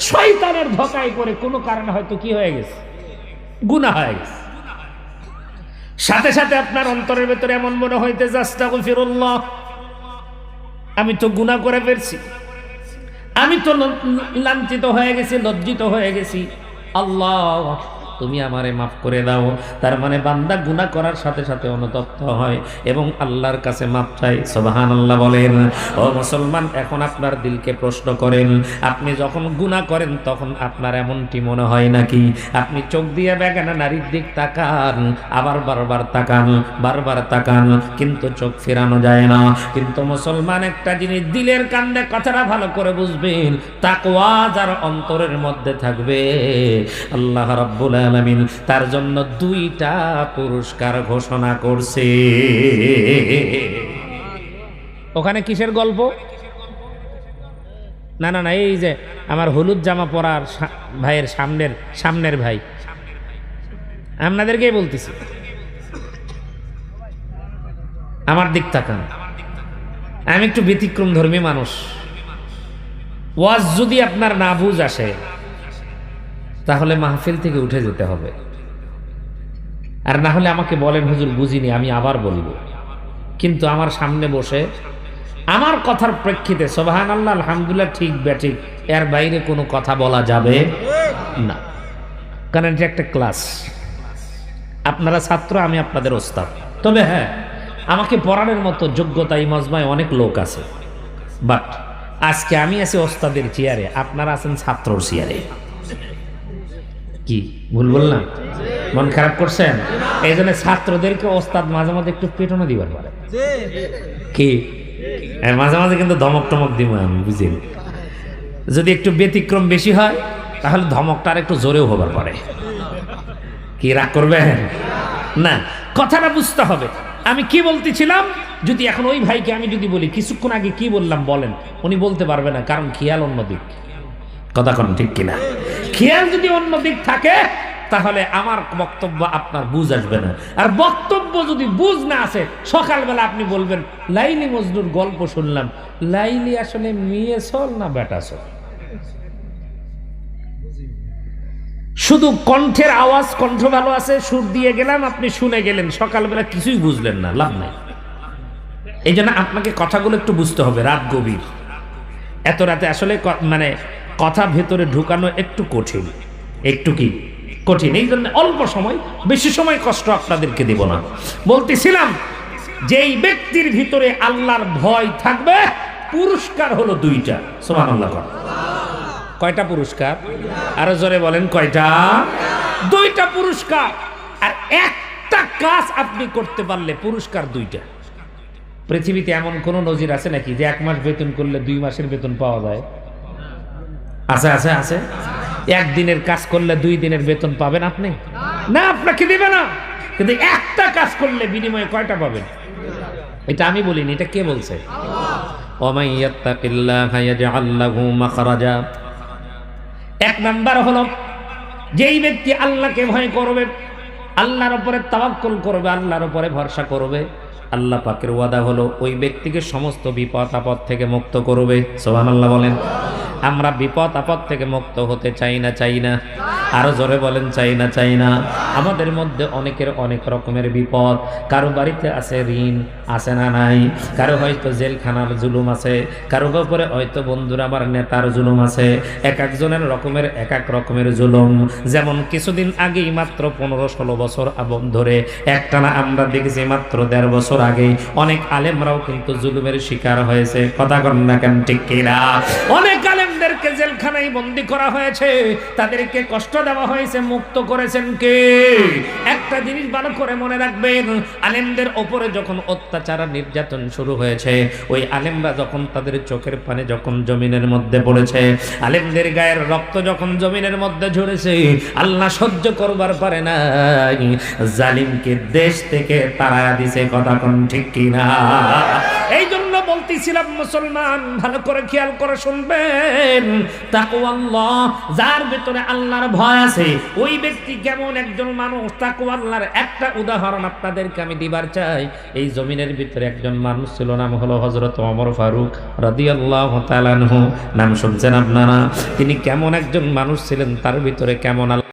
শয়তানের ধোকায় করে কোনো কারণে হয়তো কি হয়ে গেছে? গুনা হয়ে গেছে। সাথে সাথে আপনার অন্তরের ভেতরে এমন মনে হইতে ফিরুল্লাহ আমি তো গুণা করে ফেলছি। আমি তো লাঞ্ছিত হয়ে গেছি, লজ্জিত হয়ে গেছি। আল্লাহ তুমি আমারে মাফ করে দাও। তার মানে বান্দা গুনাহ করার সাথে সাথে অনুতপ্ত হয় এবং আল্লাহর কাছে মাফ চাই সোবাহান আল্লাহ বলেন, ও মুসলমান, এখন আপনার দিলকে প্রশ্ন করেন। আপনি যখন গুনাহ করেন, তখন আপনার এমনটি মনে হয় নাকি? আপনি চোখ দিয়ে বেগানা নারীর দিক তাকান, আবার বারবার তাকান বারবার তাকান, কিন্তু চোখ ফেরানো যায় না। কিন্তু মুসলমান একটা জিনিস দিলের কান্দে কথাটা ভালো করে বুঝবেন, তাকওয়া যার অন্তরের মধ্যে থাকবে। আল্লাহ রাব্বুল আলামিন তার জন্য দুইটা পুরস্কার ঘোষণা করছে। ওখানে কিসের গল্প? না না না, এই যে আমার হলুদ জামা পরার ভাইয়ের সামনের সামনের ভাই। আপনাদেরকেই বলতেছি। আমার দিক তাকান। আমি একটু ব্যতিক্রম ধর্মী মানুষ। ওয়াজ যদি আপনার না বুঝ আসে তাহলে মাহফিল থেকে উঠে যেতে হবে। আর না হলে আমাকে বলেন, হুজুর, বুঝিনি, আমি আবার বলব। কিন্তু আমার সামনে বসে, আমার কথার প্রেক্ষিতে সোবাহান আল্লাহ আলহামদুলিল্লাহ, ঠিক ব্যাঠিক এর বাইরে কোনো কথা বলা যাবে না। কারণ এটা একটা ক্লাস। আপনারা ছাত্র, আমি আপনাদের ওস্তাদ। তবে হ্যাঁ আমাকে পড়ানোর মতো যোগ্যতা এই মজমায় অনেক লোক আছে। বাট আজকে আমি আছি ওস্তাদের চেয়ারে, আপনারা আছেন ছাত্রর চেয়ারে। কি? ভুল বললাম? মন খারাপ করছেন? এই জন্য ছাত্রদেরকে ওস্তাদ মাঝে মাঝে একটু পেটনো দিবার পারে কি? হ্যাঁ, মাঝে মাঝে কিন্তু ধমক টমক দিব আমি বুঝি যদি একটু ব্যতিক্রম বেশি হয় তাহলে ধমকটা আর একটু জোরেও হবার পারে। কি রাগ করবেন? না কথাটা বুঝতে হবে। আমি কি বলতেছিলাম? যদি এখন ওই ভাইকে আমি যদি বলি কিছুক্ষণ আগে কি বললাম বলেন উনি বলতে পারবে না কারণ খেয়াল অন্যদিক কথা কোন ঠিক কিনা? খেয়াল যদি অন্য দিক থাকে, তাহলে আমার বক্তব্য আপনার বুঝ আসবে না। আর বক্তব্য যদি বুঝ না আসে, সকালবেলা আপনি বলবেন, লাইলি মজনুর গল্প শুনলাম। লাইলি আসলে মেয়ে চল না বেটা চল? শুধু কণ্ঠের আওয়াজ, কণ্ঠ ভালো আছে, সুর দিয়ে গেলাম, আপনি শুনে গেলেন। সকালবেলা কিছুই বুঝলেন না, লাভ নাই। এই জন্য আপনাকে কথাগুলো একটু বুঝতে হবে, রাত গভীর। এত রাতে আসলে মানে কথা ভেতরে ঢুকানো একটু কঠিন। একটু কি? কঠিন। এই জন্য অল্প সময়, বেশি সময় কষ্ট আপনাদেরকে দেব না। বলতেছিলাম যে এই ব্যক্তির ভিতরে আল্লাহর ভয় থাকবে, পুরস্কার হলো দুইটা। সোমান আল্লাহ কয়টা পুরস্কার? আরও জোরে বলেন, কয়টা? দুইটা পুরস্কার। আর একটা কাজ আপনি করতে পারলে পুরস্কার দুইটা। পৃথিবীতে এমন কোন নজির আছে নাকি যে এক মাস বেতন করলে দুই মাসের বেতন পাওয়া যায়? আছে আছে আছে। একদিনের কাজ করলে দুই দিনের বেতন পাবেন আপনি? না, আপনাকে দিবে না। কিন্তু একটা কাজ করলে বিনিময়ে কয়টা পাবেন? এটা আমি বলিনি, এটা কে বলছে? এক নাম্বার হলো, যেই ব্যক্তি আল্লাহকে ভয় করবে, আল্লাহর উপরে তাওয়াক্কুল করবে, আল্লাহর উপরে ভরসা করবে, আল্লাহ পাকের ওয়াদা হলো ওই ব্যক্তিকে সমস্ত বিপদ আপদ থেকে মুক্ত করবে। সোহান আল্লাহ বলেন। আমরা বিপদ আপদ থেকে মুক্ত হতে চাই না চাই না। আরও জোরে বলেন, চাই না চাই না। আমাদের মধ্যে অনেকের অনেক রকমের বিপদ। কারও বাড়িতে আছে ঋণ, আছে না নাই। কারও হয়তো জেলখানার জুলুম আছে। কারও উপরে হয়তো বন্ধুরা আমার নেতার জুলুম আছে। এক একজনের রকমের, এক এক রকমের জুলুম। যেমন কিছুদিন আগেই মাত্র পনেরো ষোলো বছর আবম ধরে। একটানা আমরা দেখেছি মাত্র দেড় বছর আগে অনেক আলেমরাও কিন্তু জুলুমের শিকার হয়েছে। কথা কন না কেন, ঠিক কিনা? অনেক আলেমদেরকে জেলখানায় বন্দি করা হয়েছে। তাদেরকে কষ্ট দেওয়া হয়েছে, মুক্ত করেছেন কে? একটা জিনিস ভালো করে মনে রাখবেন, আলেমদের ওপরে যখন অত্যাচার নির্যাতন শুরু হয়েছে, ওই আলেমরা যখন তাদের চোখের পানে যখন জমিনের মধ্যে পড়েছে, আলেমদের গায়ের রক্ত যখন জমিনের মধ্যে ঝরেছে, আল্লাহ সহ্য করবার পারে না জালিমকে দেশ থেকে তারা দিছে, কথা কোন ঠিক কিনা? ছিলাম মুসলমান, ভালো করে খেয়াল করে শুনবেন। তাকওয়াল্লাহ, যার ভিতরে আল্লাহর ভয় আছে, ওই ব্যক্তি কেমন একজন মানুষ? তাকওয়াল্লাহর একটা উদাহরণ আপনাদেরকে আমি দিবার চাই। এই জমিনের ভিতরে একজন মানুষ ছিল, নাম হলো হযরত ওমর ফারুক রাদিয়াল্লাহু তাআলা আনহু। নাম শুনছেন আপনারা? তিনি কেমন একজন মানুষ ছিলেন? তার ভিতরে কেমন আল্লাহ